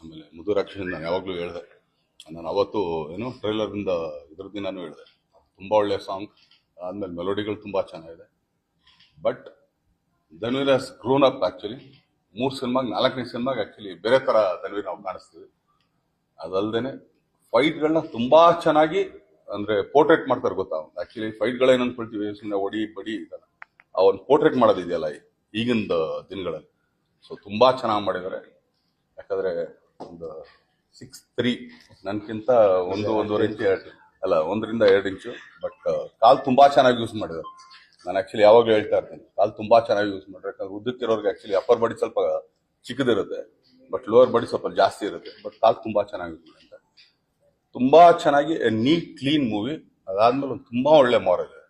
ಆಮೇಲೆ ಮುದುರಾಕ್ಷಿ ನಾನು ಯಾವಾಗಲೂ ಹೇಳಿದೆ. ನಾನು ಅವತ್ತು ಏನು ಟ್ರೈಲರಿಂದ ಇದ್ರ ದಿನಾನು ಹೇಳಿದೆ. ತುಂಬ ಒಳ್ಳೆಯ ಸಾಂಗ್, ಆದಮೇಲೆ ಮೆಲೋಡಿಗಳು ತುಂಬ ಚೆನ್ನಾಗಿದೆ. But Dhanveer as grown up actually ಮೂರು ಸಿನಿಮಾಗೆ, ನಾಲ್ಕನೇ ಸಿನಿಮಾಗೆ ಆ್ಯಕ್ಚುಲಿ ಬೇರೆ ಥರ ಧನ್ವೀರ್ ನಾವು ಕಾಣಿಸ್ತೀವಿ. ಅದಲ್ಲದೆ ಫೈಟ್ಗಳನ್ನ ತುಂಬ ಚೆನ್ನಾಗಿ ಅಂದರೆ ಪೋರ್ಟ್ರೇಟ್ ಮಾಡ್ತಾರೆ ಗೊತ್ತಾ? ಆ್ಯಕ್ಚುಲಿ ಫೈಟ್ಗಳು ಏನು ಅನ್ಕೊಳ್ತೀವಿ ಸುಮ್ಮನೆ ಒಡಿ, ಬಡಿ ಇದಲ್ಲ ಅವನ್ ಪೋರ್ಟ್ರೇಟ್ ಮಾಡೋದಿದೆಯಲ್ಲ ಈಗಿನ ದಿನಗಳಲ್ಲಿ. ಸೊ ತುಂಬ ಚೆನ್ನಾಗಿ ಮಾಡಿದ್ದಾರೆ. ಯಾಕಂದರೆ ಒಂದು ಸಿಕ್ಸ್ ತ್ರೀ ನನಗಿಂತ ಒಂದು ಒಂದೂವರೆ ಇಂಚು ಎರಡು ಅಲ್ಲ, ಒಂದರಿಂದ ಎರಡು ಇಂಚು ಬಟ್ ಕಾಲು ತುಂಬ ಚೆನ್ನಾಗಿ ಯೂಸ್ ಮಾಡಿದ್ದಾರೆ. ನಾನು ಆ್ಯಕ್ಚುಲಿ ಯಾವಾಗಲೂ ಹೇಳ್ತಾ ಇರ್ತೀನಿ, ಕಾಲು ತುಂಬ ಚೆನ್ನಾಗಿ ಯೂಸ್ ಮಾಡಿದ್ರೆ ಯಾಕಂದ್ರೆ ಉದ್ದಕ್ಕಿರೋರ್ಗೆ ಆ್ಯಕ್ಚುಲಿ ಅಪ್ಪರ್ ಬಾಡಿ ಸ್ವಲ್ಪ ಚಿಕ್ಕದಿರುತ್ತೆ ಬಟ್ ಲೋವರ್ ಬಾಡಿ ಸ್ವಲ್ಪ ಜಾಸ್ತಿ ಇರುತ್ತೆ ಬಟ್ ಕಾಲು ತುಂಬ ಚೆನ್ನಾಗಿ ಯೂಸ್ ಮಾಡಿದ್ದಾರೆ. ತುಂಬ ಚೆನ್ನಾಗಿ ನೀಟ್ ಕ್ಲೀನ್ ಮೂವಿ ಅದಾದ್ಮೇಲೆ ಒಂದು ತುಂಬ ಒಳ್ಳೆ ಮಾರಲ್ ಇದೆ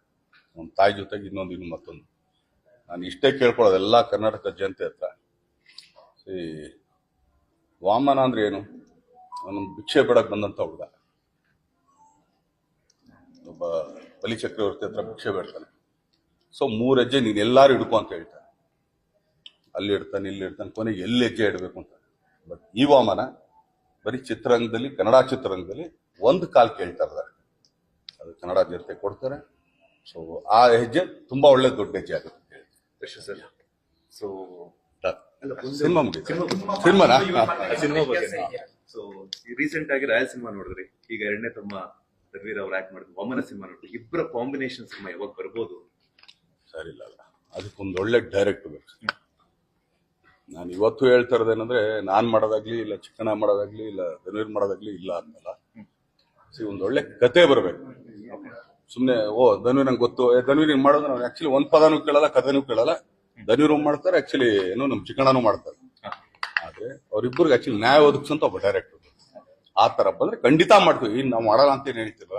ಒಂದು ತಾಯಿ ಜೊತೆಗೆ ಇನ್ನೊಂದು ಇನ್ನು ಮತ್ತೊಂದು. ನಾನು ಇಷ್ಟೇ ಕೇಳ್ಕೊಳ್ಳೋದು ಎಲ್ಲ ಕರ್ನಾಟಕ ಜನತೆ ಹತ್ರ. ಈ ವಾಮನ ಅಂದ್ರೆ ಏನು? ಅವನು ಭಿಕ್ಷೆ ಬೇಡಕ್ಕೆ ಬಂದಂತ ಹುಡುಗ. ಒಬ್ಬ ಬಲಿ ಚಕ್ರವರ್ತಿ ಹತ್ರ ಭಿಕ್ಷೆ ಬೇಡ್ತಾನೆ. ಸೊ ಮೂರು ಹೆಜ್ಜೆ ನೀನು ಎಲ್ಲಾರು ಹಿಡ್ಕೊ ಅಂತ ಹೇಳ್ತಾನೆ. ಅಲ್ಲಿ ಇಡ್ತಾನೆ ಇಲ್ಲಿ ಇಡ್ತಾನೆ ಕೊನೆ ಎಲ್ಲಿ ಹೆಜ್ಜೆ ಇಡಬೇಕು ಅಂತ. ಬಟ್ ಈ ವಾಮನ ಬರೀ ಚಿತ್ರರಂಗದಲ್ಲಿ ಕನ್ನಡ ಚಿತ್ರರಂಗದಲ್ಲಿ ಒಂದು ಕಾಲ್ ಕೇಳ್ತಾ ಇದ್ದಾರೆ ಅದು ಕನ್ನಡ ಜನತೆ ಕೊಡ್ತಾರೆ. ಸೊ ಆ ಹೆಜ್ಜೆ ತುಂಬಾ ಒಳ್ಳೆ ದೊಡ್ಡ ಹೆಜ್ಜೆ ಆಗುತ್ತೆ ಸೊ ಸಿನಿಮಾ ಸಿನಿಮಾನಾ? ಸಿನಿಮಾ ಬಗ್ಗೆ ಸೊ ರೀಸೆಂಟ್ ಆಗಿ ರಾಯಲ್ ಸಿನಿಮಾ ನೋಡಿದ್ರಿ. ಈಗ ಎರಡನೇ ತಮ್ಮ ರವೀರ್ ಅವ್ರು ಆಕ್ಟ್ ಮಾಡಿದ್ರು ಒಮ್ಮನ ಸಿನಿಮಾ ನೋಡಿದ್ರಿ. ಇಬ್ಬರ ಕಾಂಬಿನೇಷನ್ ಸಿನಿಮಾ ಯಾವಾಗ ಬರ್ಬೋದು? ಸರಿ ಇಲ್ಲ ಅಲ್ಲ ಅದಕ್ಕೊಂದು ಒಳ್ಳೆ ಡೈರೆಕ್ಟ್ ಬೇಕು. ನಾನು ಇವತ್ತು ಹೇಳ್ತಾ ಇರೋದೇನಂದ್ರೆ ನಾನ್ ಮಾಡೋದಾಗ್ಲಿ ಇಲ್ಲ ಚಿಕ್ಕಣ್ಣ ಮಾಡೋದಾಗ್ಲಿ ಇಲ್ಲ ಧನುವೀರ್ ಮಾಡೋದಾಗ್ಲಿ ಇಲ್ಲ ಅಂತಲ್ಲ ಸಿ ಒಂದು ಒಳ್ಳೆ ಕತೆ ಬರಬೇಕು. ಸುಮ್ಮನೆ ಓ ಧನುವೀರ್ ನಂಗೆ ಗೊತ್ತು. ಏ ಧನುವೀರ್ ಹಿಂಗ್ ಮಾಡೋದು ನಾವು ಆಕ್ಚುಲಿ ಒಂದ್ ಪದನೂ ಕೇಳಲ್ಲ ಕಥೆನೂ ಕೇಳಲ್ಲ. ಧನುವೀರ್ ಮಾಡ್ತಾರೆ ಆಕ್ಚುಲಿ ಏನು ನಮ್ಮ ಚಿಕ್ಕಣ್ಣನೂ ಮಾಡ್ತಾರೆ. ಆದ್ರೆ ಅವ್ರಿಬ್ಬರಿಗೆ ಆಕ್ಚುಲಿ ನ್ಯಾಯ ಒದಗಿಸಂತ ಒಬ್ಬ ಡೈರೆಕ್ಟರ್ ಆ ತರ ಬಂದ್ರೆ ಖಂಡಿತ ಮಾಡ್ತೀವಿ. ಇನ್ನು ನಾವು ಮಾಡಲ್ಲ ಅಂತ ಹೇಳ್ತಿಲ್ಲ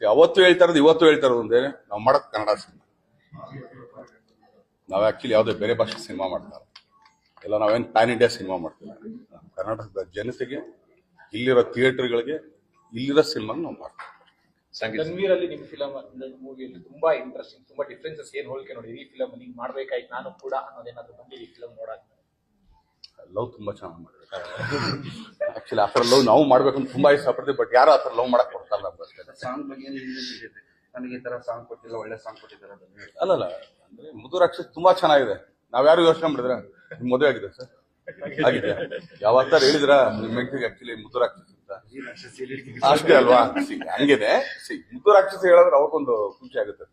ಅವತ್ತು ಹೇಳ್ತಾ ಇರೋದು ಇವತ್ತು ಹೇಳ್ತಾ ಇರೋದು ಒಂದೇ, ನಾವು ಮಾಡೋದು ಕನ್ನಡ ಸಿನಿಮಾ. ನಾವು ಆಕ್ಚುಲಿ ಯಾವುದೇ ಬೇರೆ ಭಾಷೆ ಸಿನಿಮಾ ಮಾಡ್ತಾರೆ. ಎಲ್ಲ ನಾವೇನು ಪ್ಯಾನ್ ಇಂಡಿಯಾ ಸಿನಿಮಾ ಮಾಡ್ತೀವಿ. ಕರ್ನಾಟಕದ ಜನತೆಗೆ, ಇಲ್ಲಿರೋ ಥಿಯೇಟರ್ಗಳಿಗೆ ಇಲ್ಲಿರೋ ಸಿನಿಮಾ ನಾವು ಮಾಡ್ತೀವಿ. ಸಂಗೀತ. ಅಲ್ಲಿ ನಿಮ್ ಫಿಲಮ್ ಮೂವಿಯಲ್ಲಿ ತುಂಬಾ ಇಂಟ್ರೆಸ್ಟಿಂಗ್ ತುಂಬಾ ಡಿಫ್ರೆನ್ಸಸ್ ಏನ್ ಹೋಲಿಕೆ ನೋಡಿ? ಈ ಫಿಲಮ್ ಹಿಂಗ್ ಮಾಡ್ಬೇಕಾಯ್ತು ನಾನು ಕೂಡ ಅನ್ನೋದೇನಾದ್ರು ಬಂದಿದೆ ಈ ಫಿಲಮ್ ನೋಡಕ್. ಲವ್ ತುಂಬಾ ಚೆನ್ನಾಗಿ ಮಾಡಿದ್ರು ಆಕ್ಚುಲಿ ಆ ಥರ ಲವ್ ನಾವು ಮಾಡ್ಬೇಕು ಅಂತ ತುಂಬಾ ಇಷ್ಟಪಡ್ತೀವಿ ಬಟ್ ಯಾರು ಆ ಥರ ಲವ್ ಮಾಡಕ್ ಕೊಡ್ತಾರಲ್ಲ ಅಷ್ಟೇ. ಸಾಂಗ್ ಬಗ್ಗೆ ನನಗೆ ಈ ತರ ಸಾಂಗ್ ಕೊಟ್ಟಿಲ್ಲ ಒಳ್ಳೆ ಸಾಂಗ್ ಕೊಟ್ಟಿದ್ದಾರೆ ಅಲ್ಲಲ್ಲ ಅಂದ್ರೆ ಮುದು ರಾಕ್ಷಸ್ ತುಂಬಾ ಚೆನ್ನಾಗಿದೆ. ನಾವ್ಯಾರು ಯೋಚನೆ ಮಾಡಿದ್ರೆ? ನಿಮ್ ಮದುವೆ ಆಗಿದೆ ಸರ್ ಆಗಿದೆ. ಯಾವತ್ತಾರು ಹೇಳಿದ್ರ? ನಿಮ್ ಹೆಂಡತಿಗೆ ಆಕ್ಚುಲಿ ಅಂತ ಅಷ್ಟೇ ಅಲ್ವಾ? ಹಂಗಿದೆ ಇದು ರಾಕ್ಷಸ ಹೇಳಿದ್ರೆ ಅವಕ್ಕೊಂದು ಖುಷಿ ಆಗುತ್ತೆ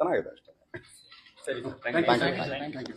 ಚೆನ್ನಾಗಿದೆ ಅಷ್ಟೇ. ಸರಿ ಥ್ಯಾಂಕ್ ಯು